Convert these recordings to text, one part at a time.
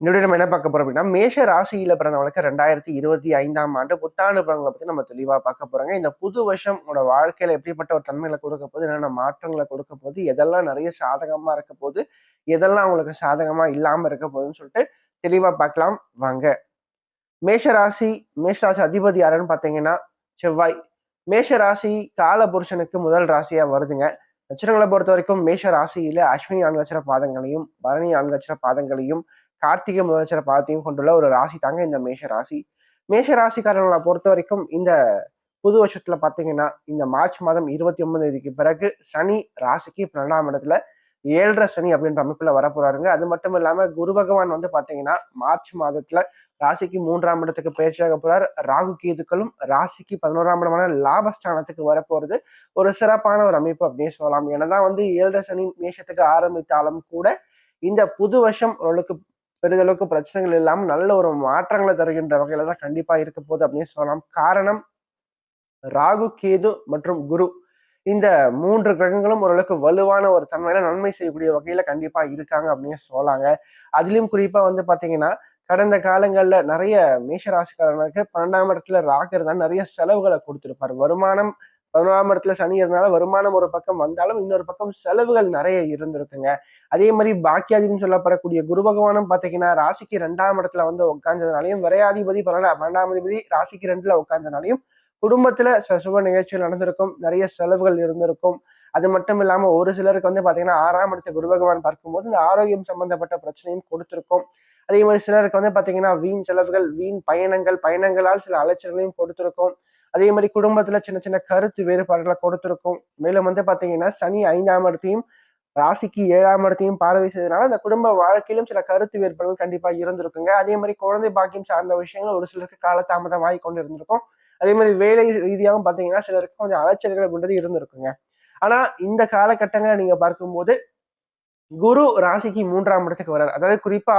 இந்த நம்ம என்ன பார்க்க போறோம் அப்படின்னா மேஷ ராசியில பிறந்தவங்களுக்கு ரெண்டாயிரத்தி இருபத்தி ஐந்தாம் ஆண்டு புத்தாண்டு பலன்களை பத்தி நம்ம தெளிவா பார்க்க போறோங்க. இந்த புது வருஷம் உங்களோட வாழ்க்கையில எப்படிப்பட்ட ஒரு தன்மைகளை கொடுக்க போது என்னென்ன மாற்றங்களை கொடுக்க போது எதெல்லாம் நிறைய சாதகமா இருக்க போது எதெல்லாம் உங்களுக்கு சாதகமா இல்லாம இருக்க போகுதுன்னு சொல்லிட்டு தெளிவா பார்க்கலாம். வாங்க. மேஷராசி மேஷராசி அதிபதி யாருன்னு பார்த்தீங்கன்னா செவ்வாய். மேஷ ராசி கால புருஷனுக்கு முதல் ராசியா வருதுங்க. நட்சத்திரங்களை பொறுத்த வரைக்கும் மேஷ ராசியில அஸ்வினி ஆண்கச்சர பாதங்களையும் பரணி ஆண்கச்சர பாதங்களையும் கார்த்திகை முதலட்சர பாதத்தையும் கொண்டுள்ள ஒரு ராசி தாங்க இந்த மேஷ ராசி. மேஷ ராசிக்காரர்களை பொறுத்த வரைக்கும் இந்த புது வருஷத்துல பாத்தீங்கன்னா இந்த மார்ச் மாதம் இருபத்தி ஒன்பது தேதிக்கு பிறகு சனி ராசிக்கு பன்னெண்டாம் இடத்துல ஏழரை சனி அப்படின்ற அமைப்புல வரப்போறாருங்க. அது மட்டும் இல்லாம குரு பகவான் வந்து பாத்தீங்கன்னா மார்ச் மாதத்துல ராசிக்கு மூன்றாம் இடத்துக்கு பயிற்சியாக போறார். ராகு கேதுக்களும் ராசிக்கு பதினோராம் இடமான லாபஸ்தானத்துக்கு வரப்போறது ஒரு சிறப்பான ஒரு அமைப்பு அப்படின்னு சொல்லலாம். ஏன்னா வந்து ஏழரை சனி மேஷத்துக்கு ஆரம்பித்தாலும் கூட இந்த புது வருஷம் ஓரளவுக்கு பெரிதளவுக்கு பிரச்சனைகள் இல்லாமல் நல்ல ஒரு மாற்றங்களை தருகின்ற வகையில தான் கண்டிப்பா இருக்க போகுது அப்படின்னு சொல்லலாம். காரணம் ராகு கேது மற்றும் குரு. இந்த மூன்று கிரகங்களும் ஓரளவுக்கு வலுவான ஒரு தன்மையில நன்மை செய்யக்கூடிய வகையில கண்டிப்பா இருக்காங்க அப்படின்னு சொல்லாங்க. அதுலயும் குறிப்பா வந்து பாத்தீங்கன்னா கடந்த காலங்கள்ல நிறைய மேஷராசிக்காரனுக்கு பன்னெண்டாம் இடத்துல ராகு இருந்தால் நிறைய செலவுகளை கொடுத்துருப்பார். வருமானம் பதினோராம் இடத்துல சனி இருந்தாலும் வருமானம் ஒரு பக்கம் வந்தாலும் இன்னொரு பக்கம் செலவுகள் நிறைய இருந்திருக்குங்க. அதே மாதிரி பாக்கியாதிபதி சொல்லப்படக்கூடிய குரு பகவானும் பார்த்தீங்கன்னா ராசிக்கு ரெண்டாம் இடத்துல வந்து உட்காந்ததுனாலையும் விரையாதிபதி பன்னெண்டாம் பன்னெண்டாம் அதிபதி ராசிக்கு ரெண்டுல உட்காந்ததுனாலையும் குடும்பத்துல சுப நிகழ்ச்சிகள் நடந்திருக்கும். நிறைய செலவுகள் இருந்திருக்கும். அது மட்டும் இல்லாம ஒரு சிலருக்கு வந்து பாத்தீங்கன்னா ஆறாம் இடத்த குரு பகவான் பார்க்கும்போது இந்த ஆரோக்கியம் சம்பந்தப்பட்ட பிரச்சனையும் கொடுத்திருக்கும். அதே மாதிரி சிலருக்கு வந்து பாத்தீங்கன்னா வீண் செலவுகள் வீண் பயணங்கள் பயணங்களால் சில அலைச்சல்களையும் கொடுத்திருக்கும். அதே மாதிரி குடும்பத்துல சின்ன சின்ன கருத்து வேறுபாடுகளை கொடுத்துருக்கும். மேலும் வந்து பாத்தீங்கன்னா சனி ஐந்தாம் இடத்தையும் ராசிக்கு ஏழாம் இடத்தையும் பார்வை செய்ததுனால அந்த குடும்ப வாழ்க்கையிலும் சில கருத்து வேறுபாடுகள் கண்டிப்பா இருந்திருக்குங்க. அதே மாதிரி குழந்தை பாக்கியம் சார்ந்த விஷயங்கள் ஒரு சிலருக்கு காலதாமதம் ஆகி கொண்டு இருந்திருக்கும். அதே மாதிரி வேலை ரீதியாகவும் பாத்தீங்கன்னா சிலருக்கு கொஞ்சம் அலைச்சல்கள் அப்படின்றது இருந்திருக்குங்க. ஆனா இந்த காலகட்டங்களை நீங்க பார்க்கும்போது குரு ராசிக்கு மூன்றாம் இடத்துக்கு வர்றார். அதாவது குறிப்பா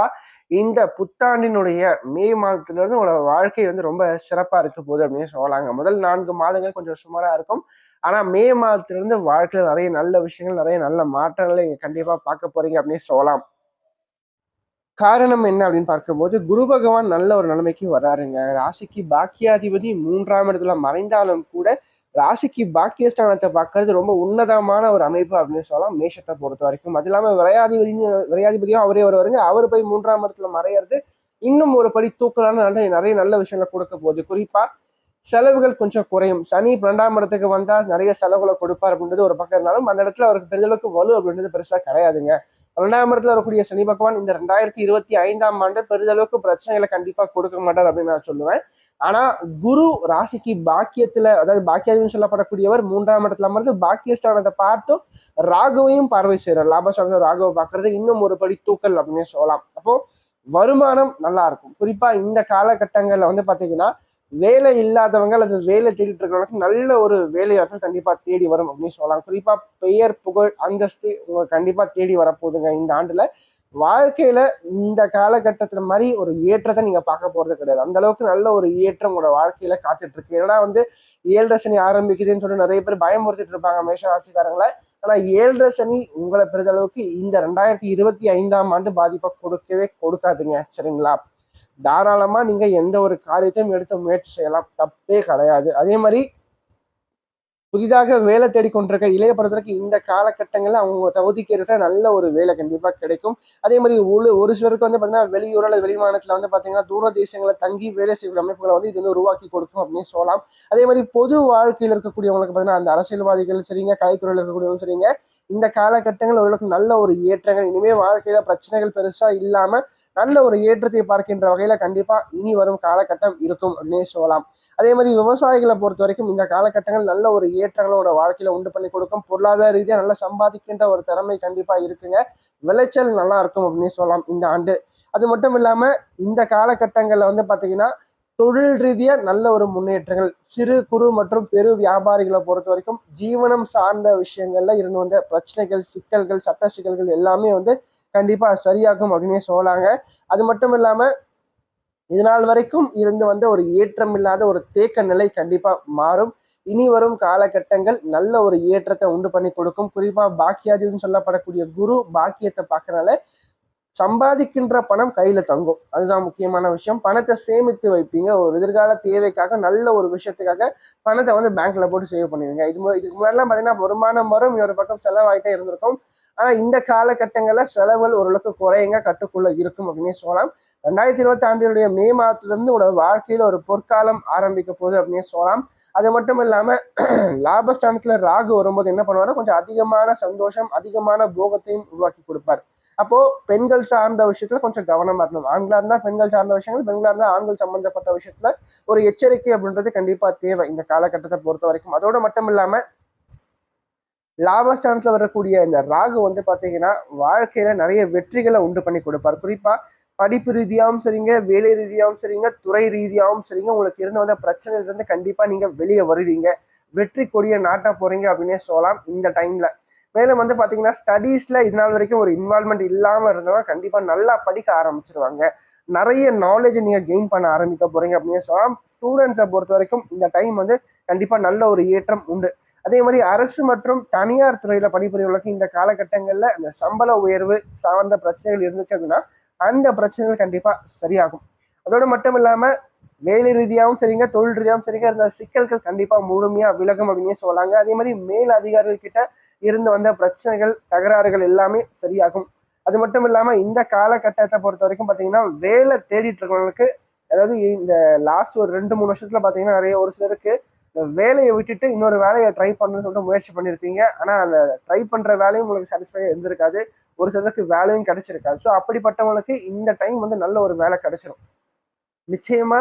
இந்த புத்தாண்டினுடைய மே மாதத்திலிருந்து உங்களோட வாழ்க்கை வந்து ரொம்ப சிறப்பா இருக்க போகுது அப்படின்னு சொல்லலாங்க. முதல் நான்கு மாதங்கள் கொஞ்சம் சுமாராக இருக்கும். ஆனால் மே மாதத்திலிருந்து வாழ்க்கையில் நிறைய நல்ல விஷயங்கள் நிறைய நல்ல மாற்றங்களை நீங்கள் கண்டிப்பாக பார்க்க போறீங்க அப்படின்னு சொல்லலாம். காரணம் என்ன அப்படின்னு பார்க்கும்போது குரு பகவான் நல்ல ஒரு நிலைமைக்கு வராருங்க. ராசிக்கு பாக்கியாதிபதி மூன்றாம் இடத்துல மறைந்தாலும் கூட ராசிக்கு பாக்கியஸ்தானத்தை பார்க்கறது ரொம்ப உன்னதமான ஒரு அமைப்பு அப்படின்னு சொல்லலாம். மேஷத்தை பொறுத்த வரைக்கும். அது இல்லாமல் விரையாதிபதி விரையாதிபதியும் அவரே வருவாருங்க. அவர் போய் மூன்றாம் இடத்துல மறையிறது இன்னும் ஒரு படி தூக்கலான நல்ல நிறைய நல்ல விஷயங்களை கொடுக்க போகுது. குறிப்பா செலவுகள் கொஞ்சம் குறையும். சனி பன்னெண்டாம் இடத்துக்கு வந்தால் நிறைய செலவுகளை கொடுப்பார் அப்படின்றது ஒரு பக்கம் இருந்தாலும் அந்த இடத்துல அவருக்கு பெருந்தளவுக்கு வலு அப்படின்றது பெருசாக கிடையாதுங்க. பன்னெண்டாம் இடத்துல வரக்கூடிய சனி பகவான் இந்த ரெண்டாயிரத்தி இருபத்தி ஐந்தாம் ஆண்டு பெரிதளவுக்கு பிரச்சனைகளை கண்டிப்பா கொடுக்க மாட்டார் அப்படின்னு நான் சொல்லுவேன். ஆனா குரு ராசிக்கு பாக்கியத்துல அதாவது பாக்கியாதிபதி சொல்லப்படக்கூடியவர் மூன்றாம் இடத்துல அமர்ந்து பாக்கியஸ்தானத்தை பார்த்தும் ராகுவையும் பார்வை செய்யறார் லாபஸ்தானத்தை ராகுவை பார்க்கறது இன்னும் ஒரு படி தூக்கல் அப்படின்னு சொல்லலாம். அப்போ வருமானம் நல்லா இருக்கும். குறிப்பா இந்த காலகட்டங்கள்ல வந்து பாத்தீங்கன்னா வேலை இல்லாதவங்க அல்லது வேலை தேடிட்டு இருக்கிறவங்களுக்கு நல்ல ஒரு வேலை வாய்ப்பு கண்டிப்பா தேடி வரும் அப்படின்னு சொல்லலாம். குறிப்பா பெயர் புகழ் அந்தஸ்து உங்களுக்கு கண்டிப்பா தேடி வரப்போகுதுங்க இந்த ஆண்டுல. வாழ்க்கையில இந்த காலகட்டத்துல மாதிரி ஒரு ஏற்றத்தை நீங்க பார்க்க போறது கிடையாது. அந்த அளவுக்கு நல்ல ஒரு ஏற்றம் உங்களோட வாழ்க்கையில காத்துட்டு இருக்கு. ஏன்னா வந்து ஏழரை சனி ஆரம்பிக்குதுன்னு சொல்லிட்டு நிறைய பேர் பயமுறுத்திட்டு இருப்பாங்க மேஷராசிக்காரங்களை ஆனா ஏழரை சனி உங்களை பெரிதளவுக்கு இந்த ரெண்டாயிரத்தி இருபத்தி ஐந்தாம் ஆண்டு பாதிப்பை கொடுக்கவே கொடுக்காதுங்க. சரிங்களா? தாராளமா நீங்க எந்த ஒரு காரியத்தையும் எடுத்து முயற்சி செய்யலாம். தப்பே கிடையாது. அதே மாதிரி புதிதாக வேலை தேடிக்கொண்டிருக்க இளைய பருவத்திற்கு இந்த காலகட்டங்களில் அவங்க தகுதிக்கு நல்ல ஒரு வேலை கண்டிப்பாக கிடைக்கும். அதே மாதிரி ஒரு ஒரு சிலருக்கு வந்து பார்த்தீங்கன்னா வெளியூரில் அல்லது வெளிமாநிலத்தில் வந்து பார்த்தீங்கன்னா தூர தேசங்களை தங்கி வேலை செய்யக்கூடிய அமைப்புகளை வந்து இது வந்து உருவாக்கி கொடுக்கும் அப்படின்னு சொல்லலாம். அதே மாதிரி பொது வாழ்க்கையில் இருக்கக்கூடியவங்களுக்கு பார்த்தீங்கன்னா அந்த அரசியல்வாதிகள் சரிங்க கலைத்துறையில் இருக்கக்கூடியவங்க சரிங்க. இந்த காலகட்டங்கள் அவர்களுக்கு நல்ல ஒரு ஏற்றங்கள். இனிமேல் வாழ்க்கையில பிரச்சனைகள் பெருசா இல்லாம நல்ல ஒரு ஏற்றத்தை பார்க்கின்ற வகையில கண்டிப்பா இனி வரும் காலகட்டம் இருக்கும் அப்படின்னே சொல்லலாம். அதே மாதிரி விவசாயிகளை பொறுத்த வரைக்கும் இந்த காலகட்டங்கள் நல்ல ஒரு ஏற்றங்களோட வாழ்க்கையில உண்டு பண்ணி கொடுக்கும். பொருளாதார ரீதியாக நல்லா சம்பாதிக்கின்ற ஒரு திறமை கண்டிப்பா இருக்குங்க. விளைச்சல் நல்லா இருக்கும் அப்படின்னு சொல்லலாம் இந்த ஆண்டு. அது மட்டும் இல்லாமல் இந்த காலகட்டங்களில் வந்து பார்த்தீங்கன்னா தொழில் ரீதியாக நல்ல ஒரு முன்னேற்றங்கள். சிறு குறு மற்றும் பெரு வியாபாரிகளை பொறுத்த வரைக்கும் ஜீவனம் சார்ந்த விஷயங்கள்ல இருந்து வந்த பிரச்சனைகள் சிக்கல்கள் சட்ட சிக்கல்கள் எல்லாமே வந்து கண்டிப்பாக சரியாகும் அப்படின்னே சொல்லலாங்க. அது மட்டும் இல்லாமல் இது நாள் வரைக்கும் இருந்து வந்த ஒரு ஏற்றம் இல்லாத ஒரு தேக்க நிலை கண்டிப்பாக மாறும். இனி வரும் காலகட்டங்கள் நல்ல ஒரு ஏற்றத்தை உண்டு பண்ணி கொடுக்கும். குறிப்பாக பாக்கியாதின்னு சொல்லப்படக்கூடிய குரு பாக்கியத்தை பார்க்கறனால சம்பாதிக்கின்ற பணம் கையில் தங்கும். அதுதான் முக்கியமான விஷயம். பணத்தை சேமித்து வைப்பீங்க. ஒரு எதிர்கால தேவைக்காக நல்ல ஒரு விஷயத்துக்காக பணத்தை வந்து பேங்க்ல போட்டு சேவ் பண்ணுவீங்க இது இதுக்கு முன்னாடிலாம் பார்த்தீங்கன்னா வருமானம் வரும். இன்னொரு பக்கம் செலவாயிட்டே இருந்திருக்கும். ஆனால் இந்த காலகட்டங்களில் செலவுகள் ஓரளவுக்கு குறையுங்க கட்டுக்குள்ளே இருக்கும் அப்படின்னு சொல்லலாம். ரெண்டாயிரத்தி இருபத்தி ஆண்டினுடைய மே மாதத்துலேருந்து உங்களோட வாழ்க்கையில் ஒரு பொற்காலம் ஆரம்பிக்க போகுது அப்படின்னு சொல்லலாம். அது மட்டும் இல்லாமல் லாபஸ்தானத்தில் ராகு வரும்போது என்ன பண்ணுவாருன்னா கொஞ்சம் அதிகமான சந்தோஷம் அதிகமான போகத்தையும் உருவாக்கி கொடுப்பார். அப்போது பெண்கள் சார்ந்த விஷயத்தில் கொஞ்சம் கவனம் இருக்கணும். ஆண்களாக இருந்தால் பெண்கள் சார்ந்த விஷயங்கள் பெண்களாக இருந்தால் ஆண்கள் சம்பந்தப்பட்ட விஷயத்தில் ஒரு எச்சரிக்கை அப்படின்றது கண்டிப்பாக தேவை இந்த காலகட்டத்தை பொறுத்த வரைக்கும் அதோடு மட்டும் இல்லாமல் லாபஸ்தானத்துல வரக்கூடிய இந்த ராகு வந்து பாத்தீங்கன்னா வாழ்க்கையில நிறைய வெற்றிகளை உண்டு பண்ணி கொடுப்பார். குறிப்பா படிப்பு ரீதியாகவும் சரிங்க வேலை ரீதியாகவும் சரிங்க துறை ரீதியாகவும் சரிங்க உங்களுக்கு இருந்த வந்த பிரச்சனையில இருந்து கண்டிப்பா நீங்க வெளியே வருவீங்க. வெற்றி கொடிய நாட்ட போறீங்க அப்படின்னே சொல்லலாம் இந்த டைம்ல மேலும் வந்து பாத்தீங்கன்னா ஸ்டடீஸ்ல இது நாள் வரைக்கும் ஒரு இன்வால்மெண்ட் இல்லாம இருந்தவங்க கண்டிப்பா நல்லா படிக்க ஆரம்பிச்சிருவாங்க. நிறைய நாலேஜ் நீங்க கெயின் பண்ண ஆரம்பிக்க போறீங்க அப்படின்னு சொல்லலாம். ஸ்டூடெண்ட்ஸை பொறுத்த வரைக்கும் இந்த டைம் வந்து கண்டிப்பா நல்ல ஒரு ஏற்றம் உண்டு. அதே மாதிரி அரசு மற்றும் தனியார் துறையில பணிபுரியவர்களுக்கு இந்த காலகட்டங்களில் இந்த சம்பள உயர்வு சார்ந்த பிரச்சனைகள் இருந்துச்சு அப்படின்னா அந்த பிரச்சனைகள் கண்டிப்பாக சரியாகும். அதோடு மட்டும் இல்லாமல் வேலை ரீதியாகவும் சரிங்க தொழில் ரீதியாகவும் சரிங்க இருந்த சிக்கல்கள் கண்டிப்பாக முழுமையாக விலகும் அப்படின்னே சொல்லலாங்க. அதே மாதிரி மேல் அதிகாரிகள் கிட்ட இருந்து வந்த பிரச்சனைகள் தகராறுகள் எல்லாமே சரியாகும். அது மட்டும் இல்லாமல் இந்த காலகட்டத்தை பொறுத்த வரைக்கும் பார்த்தீங்கன்னா வேலை தேடிட்டு இருக்கவங்களுக்கு அதாவது இந்த லாஸ்ட் ஒரு ரெண்டு மூணு வருஷத்துல பார்த்தீங்கன்னா நிறைய ஒரு சிலருக்கு வேலையை விட்டுட்டு இன்னொரு வேலையை ட்ரை பண்ணணும்னு சொல்லிட்டு முயற்சி பண்ணியிருப்பீங்க. ஆனால் அந்த ட்ரை பண்ணுற வேலையும் உங்களுக்கு சாட்டிஸ்ஃபையாக இருந்திருக்காது. ஒரு சிலருக்கு வேலையும் கிடைச்சிருக்காது. ஸோ அப்படிப்பட்டவங்களுக்கு இந்த டைம் வந்து நல்ல ஒரு வேலை கிடைச்சிரும். நிச்சயமா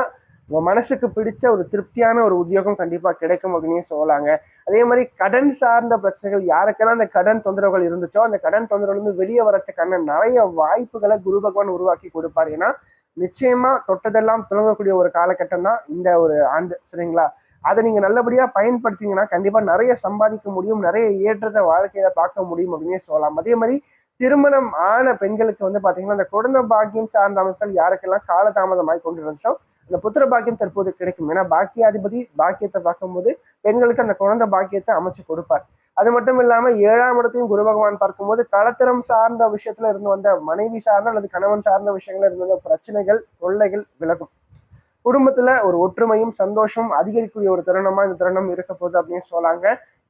உங்க மனசுக்கு பிடிச்ச ஒரு திருப்தியான ஒரு உத்தியோகம் கண்டிப்பா கிடைக்கும் அப்படின்னு சொல்லலாங்க அதே மாதிரி கடன் சார்ந்த பிரச்சனைகள் யாருக்கெல்லாம் அந்த கடன் தொந்தரவுகள் இருந்துச்சோ அந்த கடன் தொந்தரவுல இருந்து வெளியே வரத்துக்கான நிறைய வாய்ப்புகளை குரு பகவான் உருவாக்கி கொடுப்பார். ஏன்னா நிச்சயமா தொட்டதெல்லாம் துளங்கக்கூடிய ஒரு காலகட்டம் தான் இந்த ஒரு ஆண்டு. சரிங்களா? அதை நீங்க நல்லபடியா பயன்படுத்திங்கன்னா கண்டிப்பா நிறைய சம்பாதிக்க முடியும் நிறைய ஏற்றத்தை வாழ்க்கையில பார்க்க முடியும் அப்படின்னே சொல்லலாம். அதே மாதிரி திருமணம் ஆன பெண்களுக்கு வந்து பாத்தீங்கன்னா அந்த குழந்தை பாக்கியம் சார்ந்த அமைப்புகள் யாருக்கெல்லாம் காலதாமதமாய் கொண்டு இருந்துச்சோ அந்த புத்திர பாக்கியம் தற்போது கிடைக்கும். ஏன்னா பாக்கியாதிபதி பாக்கியத்தை பார்க்கும்போது பெண்களுக்கு அந்த குழந்தை பாக்கியத்தை அமைச்சு கொடுப்பார். அது மட்டும் இல்லாம ஏழாம் இடத்தையும் குரு பகவான் பார்க்கும்போது கலத்தரம் சார்ந்த விஷயத்துல இருந்து வந்த மனைவி சார்ந்த அல்லது கணவன் சார்ந்த விஷயங்கள்ல இருந்து வந்த பிரச்சனைகள் தொல்லைகள் விலகும். குடும்பத்துல ஒரு ஒற்றுமையும் சந்தோஷமும் அதிகரிக்கக்கூடிய ஒரு தருணமா இந்த தருணம் இருக்க போகுது அப்படின்னு சொல்லாங்க.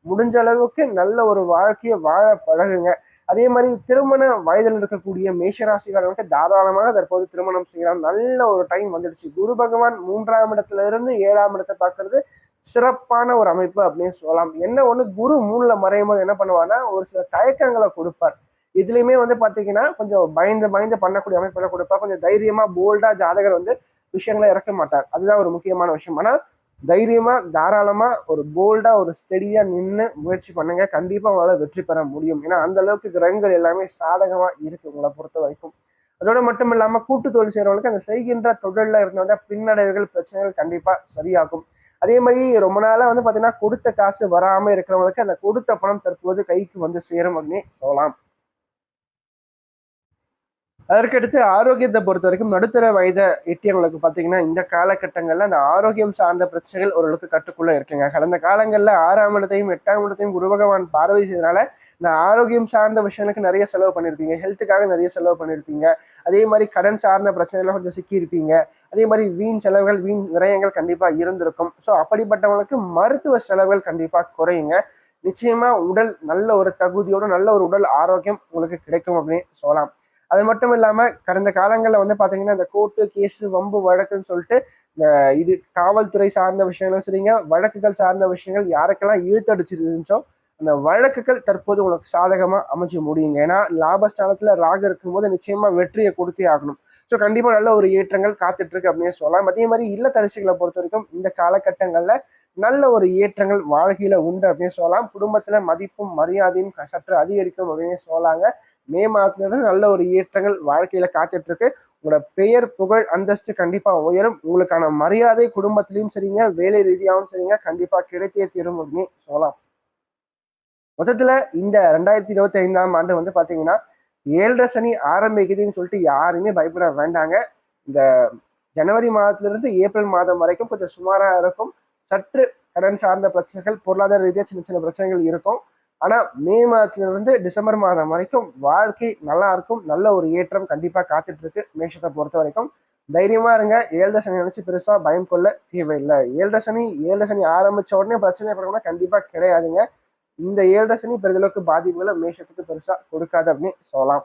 முடிஞ்ச அளவுக்கு நல்ல ஒரு வாழ்க்கையை வாழ பழகுங்க. அதே மாதிரி திருமண வயதில் இருக்கக்கூடிய மேஷராசிகாரர்களுக்கு தாராளமாக தற்போது திருமணம் செய்யலாம். நல்ல ஒரு டைம் வந்துடுச்சு. குரு பகவான் மூன்றாம் இடத்துல இருந்து ஏழாம் இடத்தை பார்க்கறது சிறப்பான ஒரு அமைப்பு அப்படின்னு சொல்லலாம். என்ன ஒண்ணு குரு மூணுல மறையும் போது என்ன பண்ணுவார்னா ஒரு சில தயக்கங்களை கொடுப்பார். இதுலயுமே வந்து பாத்தீங்கன்னா கொஞ்சம் பயந்து பயந்து பண்ணக்கூடிய அமைப்புகளை கொடுப்பார். கொஞ்சம் தைரியமா போல்டா ஜாதகர் வந்து விஷயங்களை இறக்க மாட்டார். அதுதான் ஒரு முக்கியமான விஷயம். ஆனால் தைரியமா தாராளமா ஒரு போல்டா ஒரு ஸ்டெடியா நின்று முயற்சி பண்ணுங்க. கண்டிப்பா உங்களால் வெற்றி பெற முடியும். ஏன்னா அந்த அளவுக்கு கிரகங்கள் எல்லாமே சாதகமா இருக்கு உங்களை பொறுத்த வரைக்கும். அதோட மட்டும் இல்லாம கூட்டு தொழில் செய்யறவங்களுக்கு அந்த செய்கின்ற தொழிலில் இருந்தவங்க பின்னடைவுகள் பிரச்சனைகள் கண்டிப்பா சரியாகும். அதே மாதிரி ரொம்ப நாளா வந்து பாத்தீங்கன்னா கொடுத்த காசு வராம இருக்கிறவங்களுக்கு அந்த கொடுத்த பணம் தற்போது கைக்கு வந்து சேரும் அப்படின்னு சொல்லலாம். அதற்கடுத்து ஆரோக்கியத்தை பொறுத்த வரைக்கும் நடுத்தர வயதை எட்டியவங்களுக்கு பார்த்தீங்கன்னா இந்த காலகட்டங்களில் அந்த ஆரோக்கியம் சார்ந்த பிரச்சனைகள் ஓரளவுக்கு கட்டுக்குள்ளே இருக்குங்க. கடந்த காலங்களில் ஆறாம் இடத்தையும் எட்டாம் இடத்தையும் குரு பகவான் பார்வை செய்தனால இந்த ஆரோக்கியம் சார்ந்த விஷயங்களுக்கு நிறைய செலவு பண்ணியிருப்பீங்க ஹெல்த்துக்காக நிறைய செலவு பண்ணியிருப்பீங்க அதே மாதிரி கடன் சார்ந்த பிரச்சனைகள்லாம் கொஞ்சம் சிக்கியிருப்பீங்க. அதே மாதிரி வீண் செலவுகள் வீண் விரயங்கள் கண்டிப்பாக இருந்திருக்கும். ஸோ அப்படிப்பட்டவங்களுக்கு மருத்துவ செலவுகள் கண்டிப்பாக குறையுங்க. நிச்சயமாக உடல் நல்ல ஒரு தகுதியோடு நல்ல ஒரு உடல் ஆரோக்கியம் உங்களுக்கு கிடைக்கும் அப்படின்னு சொல்லலாம். அது மட்டும் இல்லாம கடந்த காலங்களில் வந்து பாத்தீங்கன்னா இந்த கோர்ட்டு கேஸு வம்பு வழக்குன்னு சொல்லிட்டு இந்த இது காவல்துறை சார்ந்த விஷயங்களும் சரிங்க வழக்குகள் சார்ந்த விஷயங்கள் யாருக்கெல்லாம் இழுத்தடிச்சிருந்துச்சோ அந்த வழக்குகள் தற்போது உனக்கு சாதகமா அமைச்சு முடியுங்க. ஏன்னா லாபஸ்தானத்துல ராக இருக்கும்போது நிச்சயமா வெற்றியை கொடுத்தே ஆகணும். ஸோ கண்டிப்பா நல்ல ஒரு ஏற்றங்கள் காத்துட்டு இருக்கு அப்படின்னு சொல்லலாம். அதே மாதிரி இல்லத்தரசிகளை பொறுத்த வரைக்கும் இந்த காலகட்டங்கள்ல நல்ல ஒரு ஏற்றங்கள் வாழ்க்கையில உண்டு அப்படின்னு சொல்லலாம். குடும்பத்துல மதிப்பும் மரியாதையும் சற்று அதிகரிக்கும் அப்படின்னு சொல்லலாங்க மே மாதத்துல இருந்து நல்ல ஒரு ஏற்றங்கள் வாழ்க்கையில காத்துட்டு இருக்கு உங்களோட பெயர் புகழ் அந்தஸ்து கண்டிப்பா உயரும். உங்களுக்கான மரியாதை குடும்பத்திலையும் சரிங்க வேலை ரீதியாகவும் சரிங்க கண்டிப்பா கிடைத்தே தீரும் அப்படின்னு சொல்லலாம். மொத்தத்துல இந்த ரெண்டாயிரத்தி இருபத்தி ஐந்தாம் ஆண்டு வந்து பாத்தீங்கன்னா ஏழரை சனி ஆரம்பிக்குதுன்னு சொல்லிட்டு யாருமே பயப்பட வேண்டாங்க. இந்த ஜனவரி மாதத்துல இருந்து ஏப்ரல் மாதம் வரைக்கும் கொஞ்சம் சுமாராக இருக்கும். சற்று கடன் சார்ந்த பிரச்சனைகள் பொருளாதார ரீதியாக சின்ன சின்ன பிரச்சனைகள் இருக்கும். ஆனால் மே மாதத்துலேருந்து டிசம்பர் மாதம் வரைக்கும் வாழ்க்கை நல்லா இருக்கும். நல்ல ஒரு ஏற்றம் கண்டிப்பாக காத்துட்டு இருக்கு மேஷத்தை பொறுத்த வரைக்கும். தைரியமா இருங்க. ஏழு சனி நினைச்சு பெருசா பயம் கொள்ள தேவையில்லை. ஏழு சனி ஏழு சனி ஆரம்பிச்ச உடனே பிரச்சனை பண்ணணும்னா கண்டிப்பா கிடையாதுங்க. இந்த ஏழு சனி பெரிதளவுக்கு பாதிப்புகளை மேஷத்துக்கு பெருசா கொடுக்காது அப்படின்னு சொல்லலாம்.